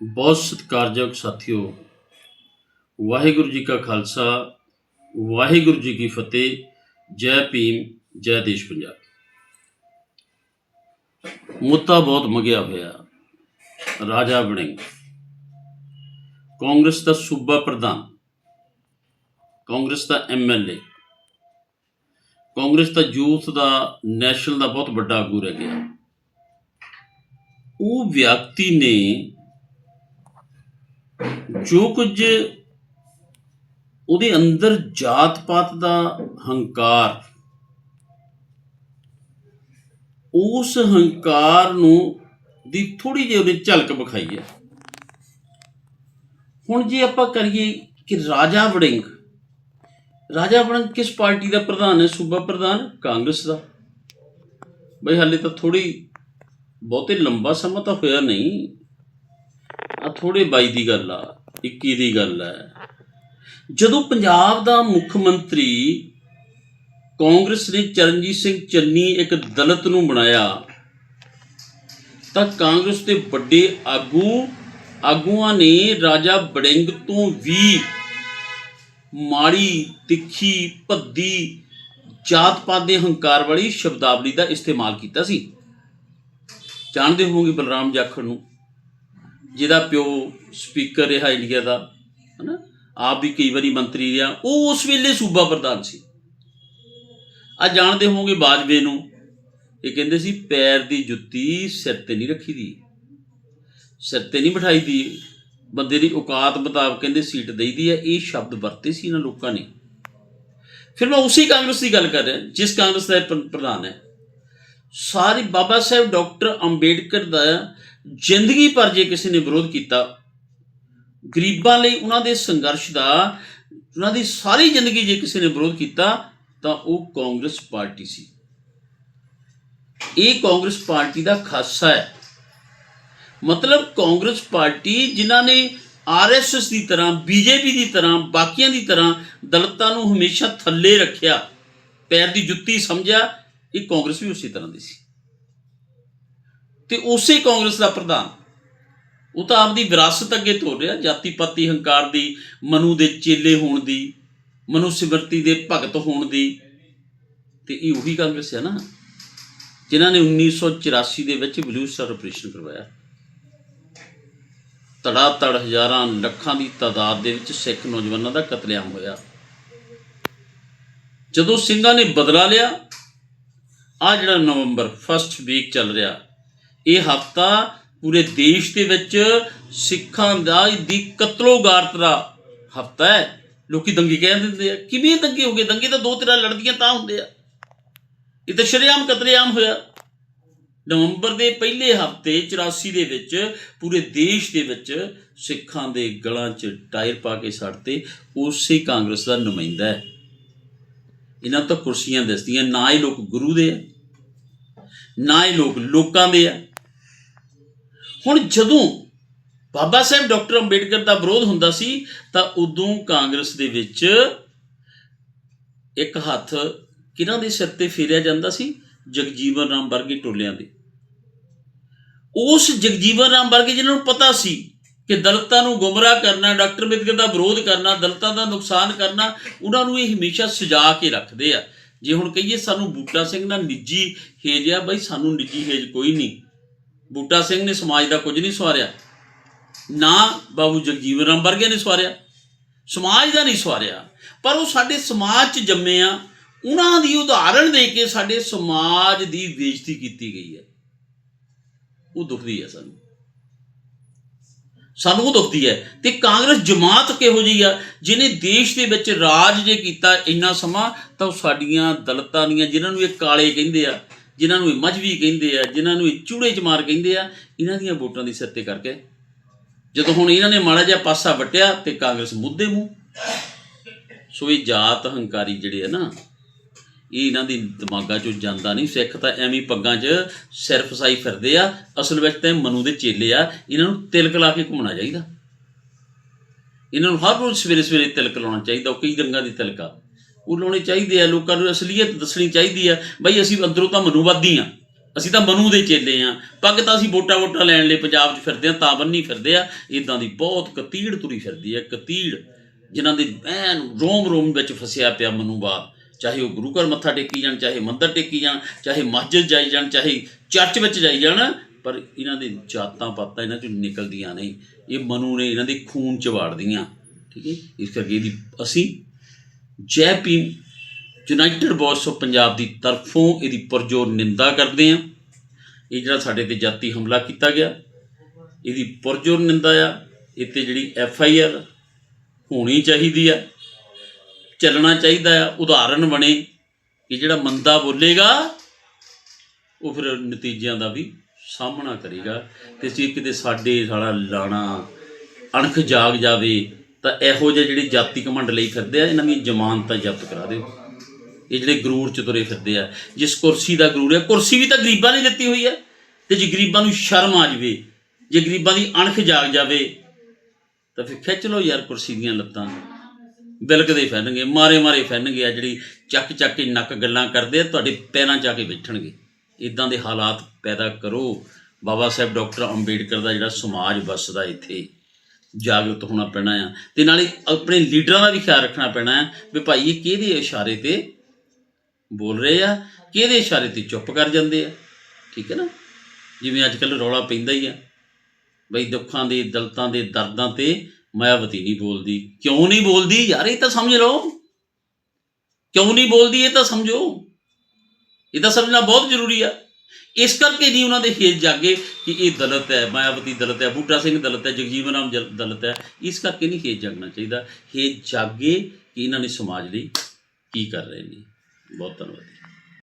ਬਹੁਤ ਸਤਿਕਾਰਯੋਗ ਸਾਥੀਓ, ਵਾਹਿਗੁਰੂ ਜੀ ਕਾ ਖਾਲਸਾ, ਵਾਹਿਗੁਰੂ ਜੀ ਕੀ ਫਤਿਹ, ਜੈ ਭੀਮ, ਜੈ ਦੇਸ਼ ਪੰਜਾਬ। ਮੁੱਦਾ ਬਹੁਤ ਮੰਗਿਆ ਹੋਇਆ, ਰਾਜਾ ਵੜਿੰਗ ਕਾਂਗਰਸ ਦਾ ਸੂਬਾ ਪ੍ਰਧਾਨ, ਕਾਂਗਰਸ ਦਾ ਐਮਐਲਏ ਕਾਂਗਰਸ ਦਾ ਯੂਥ ਦਾ, ਨੈਸ਼ਨਲ ਦਾ ਬਹੁਤ ਵੱਡਾ ਆਗੂ ਰਹਿ ਗਿਆ। ਉਹ ਵਿਅਕਤੀ ਨੇ ਜੋ ਕੁਝ ਉਹਦੇ ਅੰਦਰ ਜਾਤ ਪਾਤ ਦਾ ਹੰਕਾਰ, ਉਸ ਹੰਕਾਰ ਨੂੰ ਦੀ ਥੋੜੀ ਜਿਹੀ ਉਹਨੇ ਝਲਕ ਵਿਖਾਈ ਹੈ। ਹੁਣ ਜੇ ਆਪਾਂ ਕਰੀਏ ਕਿ ਰਾਜਾ ਵੜਿੰਗ ਰਾਜਾ ਵੜਿੰਗ ਕਿਸ ਪਾਰਟੀ ਦਾ ਪ੍ਰਧਾਨ ਹੈ? ਸੂਬਾ ਪ੍ਰਧਾਨ ਕਾਂਗਰਸ ਦਾ। ਬਈ ਹਾਲੇ ਤਾਂ ਥੋੜੀ ਬਹੁਤੇ ਲੰਬਾ ਸਮਾਂ ਤਾਂ ਹੋਇਆ ਨਹੀਂ। ਥੋੜੇ ਬਾਈ ਦੀ ਗੱਲ ਆ 21 ਦੀ ਗੱਲ ਹੈ ਜਦੋਂ ਪੰਜਾਬ ਦਾ ਮੁੱਖ ਮੰਤਰੀ ਕਾਂਗਰਸ ਨੇ ਚਰਨਜੀਤ ਸਿੰਘ ਚੰਨੀ ਇੱਕ ਦਲਿਤ ਨੂੰ ਬਣਾਇਆ, ਤਾਂ ਕਾਂਗਰਸ ਦੇ ਵੱਡੇ ਆਗੂ, ਆਗੂਆਂ ਨੇ ਰਾਜਾ ਬੜਿੰਗ ਤੋਂ ਵੀ ਮਾੜੀ, ਤਿੱਖੀ, ਭੱਦੀ, ਜਾਤ ਪਾਤ ਦੇ ਹੰਕਾਰ ਵਾਲੀ ਸ਼ਬਦਾਵਲੀ ਦਾ ਇਸਤੇਮਾਲ ਕੀਤਾ ਸੀ। ਜਾਣਦੇ ਹੋਵੋਗੇ ਬਲਰਾਮ ਜਾਖੜ ਨੂੰ। ਜਿਹਦਾ ਪਿਓ ਸਪੀਕਰ ਰਿਹਾ ਇੰਡੀਆ ਦਾ, ਹਨਾ? ਆਪ ਵੀ ਕਈ ਵਾਰੀ ਮੰਤਰੀ ਰਿਹਾ, ਉਹ ਉਸ ਵੇਲੇ ਸੂਬਾ ਪ੍ਰਧਾਨ ਸੀ। ਆ ਜਾਣਦੇ ਹੋਵੋਗੇ ਬਾਜਵੇ ਨੂੰ, ਇਹ ਕਹਿੰਦੇ ਸੀ, ਪੈਰ ਦੀ ਜੁੱਤੀ ਸਿਰ ਤੇ ਨਹੀਂ ਰੱਖੀ ਦੀ ਸਿਰ ਤੇ ਨਹੀਂ ਬਿਠਾਈ ਦੀ ਬੰਦੇ ਦੀ ਔਕਾਤ ਮੁਤਾਬਕ ਕਹਿੰਦੇ ਸੀਟ ਦੇਈਦੀ ਹੈ, ਇਹ ਸ਼ਬਦ ਵਰਤੇ ਸੀ ਇਹਨਾਂ ਲੋਕਾਂ ਨੇ। ਫਿਰ ਮੈਂ ਉਸੇ ਕਾਂਗਰਸ ਦੀ ਗੱਲ ਕਰ ਰਿਹਾ, ਜਿਸ ਕਾਂਗਰਸ ਦਾ ਇਹ ਪ੍ਰ- ਪ੍ਰਧਾਨ ਹੈ। ਸਾਰੇ ਬਾਬਾ ਸਾਹਿਬ ਡਾਕਟਰ ਅੰਬੇਡਕਰ ਦਾ ਜ਼ਿੰਦਗੀ ਭਰ ਜੇ ਕਿਸੇ ਨੇ ਵਿਰੋਧ ਕੀਤਾ, ਗਰੀਬਾਂ ਲਈ ਉਹਨਾਂ ਦੇ ਸੰਘਰਸ਼ ਦਾ, ਉਹਨਾਂ ਦੀ ਸਾਰੀ ਜ਼ਿੰਦਗੀ ਜੇ ਕਿਸੇ ਨੇ ਵਿਰੋਧ ਕੀਤਾ, ਤਾਂ ਉਹ ਕਾਂਗਰਸ ਪਾਰਟੀ ਸੀ। ਇਹ ਕਾਂਗਰਸ ਪਾਰਟੀ ਦਾ ਖਾਸਾ ਹੈ। ਮਤਲਬ ਕਾਂਗਰਸ ਪਾਰਟੀ ਜਿਨ੍ਹਾਂ ਨੇ ਆਰਐਸਐਸ ਦੀ ਤਰ੍ਹਾਂ ਬੀਜੇਪੀ ਦੀ ਤਰ੍ਹਾਂ, ਬਾਕੀਆਂ ਦੀ ਤਰ੍ਹਾਂ ਦਲਤਾਂ ਨੂੰ ਹਮੇਸ਼ਾ ਥੱਲੇ ਰੱਖਿਆ, ਪੈਰ ਦੀ ਜੁੱਤੀ ਸਮਝਿਆ ਇਹ ਕਾਂਗਰਸ ਵੀ ਉਸੇ ਤਰ੍ਹਾਂ ਦੀ ਸੀ। ਤੇ ਉਸੇ ਕਾਂਗਰਸ ਦਾ ਪ੍ਰਧਾਨ, ਉਹ ਤਾਂ ਆਪਦੀ ਵਿਰਾਸਤ ਅੱਗੇ ਤੋਰ ਰਿਹਾ, ਜਾਤੀ ਪਾਤੀ ਹੰਕਾਰ ਦੀ, ਮਨੂ ਦੇ ਚੇਲੇ ਹੋਣ ਦੀ, ਮਨੂ ਸਿਮਰਤੀ ਦੇ ਭਗਤ ਹੋਣ ਦੀ। ਤੇ ਇਹ ਉਹੀ ਕਾਂਗਰਸ ਹੈ ਨਾ, ਜਿਨ੍ਹਾਂ ਨੇ 1984 ਦੇ ਵਿੱਚ ਬਲੂ ਸਟਾਰ ਆਪਰੇਸ਼ਨ ਕਰਵਾਇਆ। ਤੜਾ ਤੜ ਹਜ਼ਾਰਾਂ ਲੱਖਾਂ ਦੀ ਤਾਦਾਦ ਦੇ ਵਿੱਚ ਸਿੱਖ ਨੌਜਵਾਨਾਂ ਦਾ ਕਤਲੇਆਮ ਹੋਇਆ। ਜਦੋਂ ਸਿੰਘਾਂ ਨੇ ਬਦਲਾ ਲਿਆ ਆ ਜਿਹੜਾ ਨਵੰਬਰ ਫਸਟ ਵੀਕ ਚੱਲ ਰਿਹਾ, ਇਹ ਹਫਤਾ ਪੂਰੇ ਦੇਸ਼ ਦੇ ਵਿੱਚ ਸਿੱਖਾਂ ਦਾ ਦੀ ਕਤਲੋਗਾਰਤ ਦਾ ਹਫਤਾ ਹੈ। ਲੋਕੀ ਦੰਗੇ ਕਹਿ ਦਿੰਦੇ ਆ, ਕਿਵੇਂ ਦੰਗੇ ਹੋ ਗਏ? ਦੰਗੇ ਤਾਂ ਦੋ ਤਰ੍ਹਾਂ ਲੜਦੀਆਂ ਤਾਂ ਹੁੰਦੇ ਆ। ਇਹ ਤਾਂ ਸ਼ਰੇਆਮ ਕਤਲੇਆਮ ਹੋਇਆ। ਨਵੰਬਰ ਦੇ ਪਹਿਲੇ ਹਫ਼ਤੇ 84 ਦੇ ਵਿੱਚ ਪੂਰੇ ਦੇਸ਼ ਦੇ ਵਿੱਚ ਸਿੱਖਾਂ ਦੇ ਗਲਾਂ 'ਚ ਟਾਇਰ ਪਾ ਕੇ ਸੜਤੇ ਉਸੇ ਕਾਂਗਰਸ ਦਾ ਨੁਮਾਇੰਦਾ ਹੈ। ਇਹਨਾਂ ਤੋਂ ਕੁਰਸੀਆਂ ਦਿਸਦੀਆਂ, ਨਾ ਇਹ ਲੋਕ ਗੁਰੂ ਦੇ ਆ, ਨਾ ਇਹ ਲੋਕ ਲੋਕਾਂ ਦੇ ਆ। ਹੁਣ ਜਦੋਂ ਬਾਬਾ ਸਾਹਿਬ ਡਾਕਟਰ ਅੰਬੇਡਕਰ ਦਾ ਵਿਰੋਧ ਹੁੰਦਾ ਸੀ, ਤਾਂ ਉਦੋਂ ਕਾਂਗਰਸ ਦੇ ਵਿੱਚ ਇੱਕ ਹੱਥ ਕਿਹਨਾਂ ਦੇ ਸਿਰ ਤੇ ਫੇਰਿਆ ਜਾਂਦਾ ਸੀ? ਜਗਜੀਵਨ ਰਾਮ ਵਰਗੇ ਟੋਲਿਆਂ ਦੇ। ਉਸ ਜਗਜੀਵਨ ਰਾਮ ਵਰਗੇ ਜਿਹਨਾਂ ਨੂੰ ਪਤਾ ਸੀ ਕਿ ਦਲਤਾਂ ਨੂੰ ਗੁੰਮਰਾਹ ਕਰਨਾ, ਡਾਕਟਰ ਅੰਬੇਦਕਰ ਦਾ ਵਿਰੋਧ ਕਰਨਾ, ਦਲਤਾਂ ਦਾ ਨੁਕਸਾਨ ਕਰਨਾ, ਉਹਨਾਂ ਨੂੰ ਇਹ ਹਮੇਸ਼ਾ ਸਜਾ ਕੇ ਰੱਖਦੇ ਆ। ਜੇ ਹੁਣ ਕਹੀਏ ਸਾਨੂੰ ਬੂਟਾ ਸਿੰਘ ਨਾਲ ਨਿੱਜੀ ਹੇਜ ਆ, ਬਈ ਸਾਨੂੰ ਨਿੱਜੀ ਹੇਜ ਕੋਈ ਨਹੀਂ। ਬੂਟਾ ਸਿੰਘ ਨੇ ਸਮਾਜ ਦਾ ਕੁਝ ਨਹੀਂ ਸਵਾਰਿਆ। ਨਾ ਬਾਬੂ ਜਗਜੀਵਨ ਰਾਮ ਵਰਗੇ ਨੇ ਸਵਾਰਿਆ। ਸਮਾਜ ਦਾ ਨਹੀਂ ਸਵਾਰਿਆ। ਪਰ ਉਹ ਸਾਡੇ ਸਮਾਜ 'ਚ ਜੰਮੇ ਆ। ਉਹਨਾਂ ਦੀ ਉਦਾਹਰਣ ਦੇ ਕੇ ਸਾਡੇ ਸਮਾਜ ਦੀ ਬੇਇੱਜ਼ਤੀ ਕੀਤੀ ਗਈ ਹੈ। ਉਹ ਦੁਖਦੀ ਹੈ ਸਾਨੂੰ। ਸਾਨੂੰ ਉਹ ਦੁਖਦੀ ਹੈ। ਤੇ ਕਾਂਗਰਸ ਜਮਾਤ ਕਿਹੋ ਜਿਹੀ ਆ? ਜਿਹਨੇ ਦੇਸ਼ ਦੇ ਵਿੱਚ ਰਾਜ ਜੇ ਕੀਤਾ ਇੰਨਾ ਸਮਾਂ, ਤਾਂ ਉਹ ਸਾਡੀਆਂ ਦਲਤਾਂ ਦੀਆਂ, ਜਿਨ੍ਹਾਂ ਨੂੰ ਇਹ ਕਾਲੇ ਕਹਿੰਦੇ ਆ, ਜਿਨ੍ਹਾਂ ਨੂੰ ਇਹ ਮਜਵੀ ਕਹਿੰਦੇ ਆ, ਜਿਨ੍ਹਾਂ ਨੂੰ ਇਹ ਚੂੜੇ ਚਮਾਰ ਕਹਿੰਦੇ ਆ, ਇਹਨਾਂ ਦੀਆਂ ਵੋਟਾਂ ਦੀ ਸਿਰ ਤੇ ਕਰਕੇ। ਜਦੋਂ ਹੁਣ ਇਹਨਾਂ ਨੇ ਮਾੜਾ ਜਿਹਾ ਪਾਸਾ ਵਟਿਆ ਤੇ ਕਾਂਗਰਸ ਮੁੱਦੇ ਮੂੰਹ। ਸੋ ਇਹ ਜਾਤ ਹੰਕਾਰੀ ਜਿਹੜੇ ਆ ਨਾ ਇਹ ਇਹਨਾਂ ਦੀ ਦਿਮਾਗਾਂ 'ਚੋਂ ਜਾਂਦਾ ਨਹੀਂ, ਸਿੱਖ ਤਾਂ ਐਵੇਂ ਪੱਗਾਂ 'ਚ ਸਿਰ ਫਸਾਈ ਫਿਰਦੇ ਆ, ਅਸਲ ਵਿੱਚ ਤਾਂ ਇਹ ਮਨੂ ਦੇ ਚੇਲੇ ਆ, ਇਹਨਾਂ ਨੂੰ ਤਿਲਕ ਲਾ ਕੇ ਘੁੰਮਣਾ ਚਾਹੀਦਾ। ਇਹਨਾਂ ਨੂੰ ਹਰ ਰੋਜ਼ ਸਵੇਰੇ ਸਵੇਰੇ ਤਿਲਕ ਲਾਉਣਾ ਚਾਹੀਦਾ, ਉਹ ਕਈ ਰੰਗਾਂ ਦੀ ਤਿਲਕ ਆ। ਉਹ ਲਾਉਣੇ ਚਾਹੀਦੇ ਆ, ਲੋਕਾਂ ਨੂੰ ਅਸਲੀਅਤ ਦੱਸਣੀ ਚਾਹੀਦੀ ਆ, ਬਈ ਅਸੀਂ ਅੰਦਰੋਂ ਤਾਂ ਮਨੂਵਾਦੀ ਆ, ਅਸੀਂ ਤਾਂ ਮਨੂ ਦੇ ਚੇਲੇ ਆ, ਪੱਗ ਤਾਂ ਅਸੀਂ ਵੋਟਾਂ ਵੋਟਾਂ ਲੈਣ ਲਈ ਪੰਜਾਬ 'ਚ ਫਿਰਦੇ ਆ ਤਾਂ ਬੰਨੀ ਫਿਰਦੇ ਆ ਇਦਾਂ ਦੀ ਬਹੁਤ ਕਤੀੜ ਤੁਰੀ ਫਿਰਦੀ ਆ, ਕਤੀੜ, ਜਿਨ੍ਹਾਂ ਦੇ ਐਨ ਰੋਮ ਰੋਮ ਵਿੱਚ ਫਸਿਆ ਪਿਆ ਮਨੂਵਾਦ ਚਾਹੇ ਉਹ ਗੁਰੂ ਘਰ ਮੱਥਾ ਟੇਕੀ ਜਾਣ, ਚਾਹੇ ਮੰਦਰ ਟੇਕੀ ਜਾਣ, ਚਾਹੇ ਮਸਜਿਦ ਜਾਈ ਜਾਣ, ਚਾਹੇ ਚਰਚ ਵਿੱਚ ਜਾਈ ਜਾਣ, ਪਰ ਇਹਨਾਂ ਦੇ ਜਾਤਾਂ ਪਾਤਾਂ ਇਹਨਾਂ ਚੋਂ ਨਿਕਲਦੀਆਂ ਨਹੀਂ। ਇਹ ਮਨੂ ਨੇ ਇਹਨਾਂ ਦੇ ਖੂਨ ਚ ਵਾੜਦੀਆਂ ਠੀਕ ਹੈ ਇਸ ਕਰਕੇ ਇਹਦੀ ਅਸੀਂ ਜੈ ਭੀਮ ਯੂਨਾਈਟਿਡ ਬੋਸ ਆਫ ਪੰਜਾਬ ਦੀ ਤਰਫੋਂ ਇਹਦੀ ਪੁਰਜੋਰ ਨਿੰਦਾ ਕਰਦੇ ਹਾਂ। ਇਹ ਜਿਹੜਾ ਸਾਡੇ ਤੇ ਜਾਤੀ ਹਮਲਾ ਕੀਤਾ ਗਿਆ, ਇਹਦੀ ਪੁਰਜੋਰ ਨਿੰਦਾ ਆ। ਇਹ ਤੇ ਜਿਹੜੀ ਐਫ ਆਈ ਆਰ ਹੋਣੀ ਚਾਹੀਦੀ ਆ। ਚੱਲਣਾ ਚਾਹੀਦਾ ਆ ਉਦਾਹਰਨ ਬਣੇ ਕਿ ਜਿਹੜਾ ਮੰਦਾ ਬੋਲੇਗਾ, ਉਹ ਫਿਰ ਨਤੀਜਿਆਂ ਦਾ ਵੀ ਸਾਹਮਣਾ ਕਰੇਗਾ। ਤੇ ਜੇ ਕਿਤੇ ਸਾਡੇ ਸਾਲਾ ਲਾਣਾ, ਅਣਖ ਜਾਗ ਜਾਵੇ, ਤਾਂ ਇਹੋ ਜਿਹੇ ਜਿਹੜੇ ਜਾਤੀ ਕਮੰਡ ਲਈ ਫਿਰਦੇ ਆ, ਇਹਨਾਂ ਦੀ ਜ਼ਮਾਨਤਾਂ ਜ਼ਬਤ ਕਰਾ ਦਿਓ। ਇਹ ਜਿਹੜੇ ਗਰੂਰ ਚ ਤੁਰੇ ਫਿਰਦੇ ਆ, ਜਿਸ ਕੁਰਸੀ ਦਾ ਗਰੂਰ ਹੈ, ਕੁਰਸੀ ਵੀ ਤਾਂ ਗਰੀਬਾਂ ਨੇ ਦਿੱਤੀ ਹੋਈ ਹੈ। ਤੇ ਜੇ ਗਰੀਬਾਂ ਨੂੰ ਸ਼ਰਮ ਆ ਜਾਵੇ, ਜੇ ਗਰੀਬਾਂ ਦੀ ਅਣਖ ਜਾਗ ਜਾਵੇ, ਤਾਂ ਫਿਰ ਖਿੱਚ ਲਓ ਯਾਰ ਕੁਰਸੀ ਦੀਆਂ ਲੱਤਾਂ ਬਿਲਕਦੇ ਫਿਰਨਗੇ ਮਾਰੇ ਮਾਰੇ ਫਿਰਨਗੇ ਆ ਜਿਹੜੀ ਚੱਕ ਚੱਕ ਕੇ ਨੱਕ ਗੱਲਾਂ ਕਰਦੇ ਆ, ਤੁਹਾਡੇ ਪੈਰਾਂ 'ਚ ਆ ਕੇ ਬੈਠਣਗੇ ਇਦਾਂ ਦੇ ਹਾਲਾਤ ਪੈਦਾ ਕਰੋ। ਬਾਬਾ ਸਾਹਿਬ ਡਾਕਟਰ ਅੰਬੇਡਕਰ ਦਾ ਜਿਹੜਾ ਸਮਾਜ ਵਸਦਾ ਇੱਥੇ, ਜਾਗਰੂਕ ਹੋਣਾ ਪੈਣਾ ਆ। ਤੇ ਨਾਲੇ ਆਪਣੇ ਲੀਡਰਾਂ ਦਾ ਵੀ ਖਿਆਲ ਰੱਖਣਾ ਪੈਣਾ ਆ ਵੀ ਭਾਈ ਇਹ ਕਿਹਦੇ ਇਸ਼ਾਰੇ ਤੇ ਬੋਲ ਰਹੇ ਆ, ਕਿਹਦੇ ਇਸ਼ਾਰੇ ਤੇ ਚੁੱਪ ਕਰ ਜਾਂਦੇ ਆ। ਠੀਕ ਹੈ ਨਾ? ਜਿਵੇਂ ਅੱਜ ਕੱਲ ਰੌਲਾ ਪੈਂਦਾ ਹੀ ਆ। ਬਈ ਦੁੱਖਾਂ ਦੇ, ਦਲਤਾਂ ਦੇ, ਦਰਦਾਂ ਤੇ ਮਾਇਆਵਤੀ ਨਹੀਂ ਬੋਲਦੀ। ਕਿਉਂ ਨਹੀਂ ਬੋਲਦੀ? ਯਾਰ, ਇਹ ਤਾਂ ਸਮਝ ਲਓ। ਕਿਉਂ ਨਹੀਂ ਬੋਲਦੀ? ਇਹ ਤਾਂ ਸਮਝੋ। ਇਹ ਤਾਂ ਸਮਝਣਾ ਬਹੁਤ ਜ਼ਰੂਰੀ ਆ। ਇਸ ਕਰਕੇ ਨਹੀਂ ਉਹਨਾਂ ਦੇ ਹੇਜ ਜਾਗੇ ਕਿ ਇਹ ਦਲਤ ਹੈ, ਮਾਇਆਵਤੀ ਦਲਤ ਹੈ, ਬੂਟਾ ਸਿੰਘ ਦਲਤ ਹੈ, ਜਗਜੀਵਨ ਰਾਮ ਜਲ- ਦਲਿਤ ਹੈ। ਇਸ ਕਰਕੇ ਨਹੀਂ ਹੇਜ ਜਾਗਣਾ ਚਾਹੀਦਾ। ਹੇਜ ਜਾਗੇ ਕਿ ਇਹਨਾਂ ਨੇ ਸਮਾਜ ਲਈ ਕੀ ਕਰ ਰਹੇ ਨੇ। ਬਹੁਤ ਧੰਨਵਾਦ।